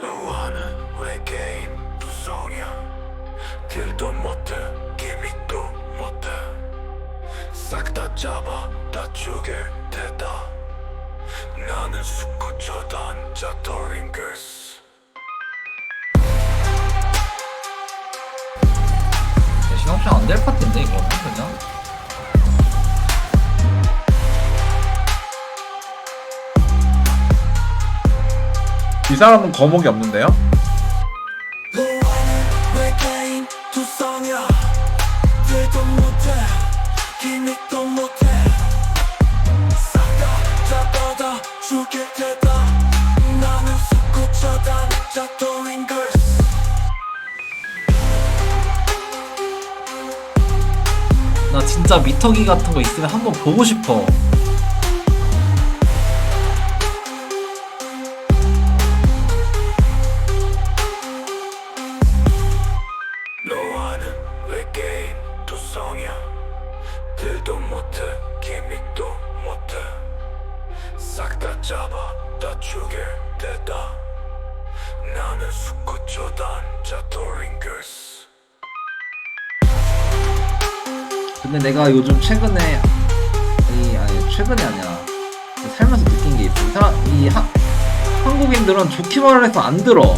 너와는 외계인 무성이야? 딜도 못해 기믹도 못해. 싹 다 잡아 다 죽일 테다. 나는 숙고 저단자 더링글스. 네, 안될 파트인데 이거는 그냥? 이 사람은 거목이 없는데요? 나 진짜 미터기 같은 거 있으면 한번 보고 싶어 외계인 두성이야 딜도 못해 기믹도 못해 싹 다 잡아 다 죽일 때다 나는 수컷 저단자 도링글스 근데 내가 요즘 최근에 이 아니 최근이 아니라 살면서 느낀 게 있어. 이 하, 한국인들은 말을 해서 안 들어.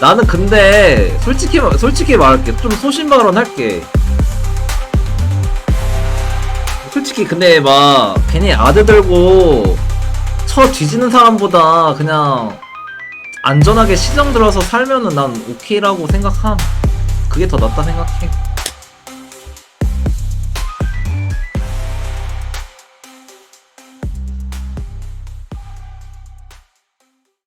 나는 근데 솔직히 말- 솔직히 말할게 좀 소신 발언 할게. 솔직히 근데 막 괜히 아들 들고 쳐 뒤지는 사람보다 그냥 안전하게 시정 들어서 살면은 난 오케이라고 생각함. 그게 더 낫다 생각해.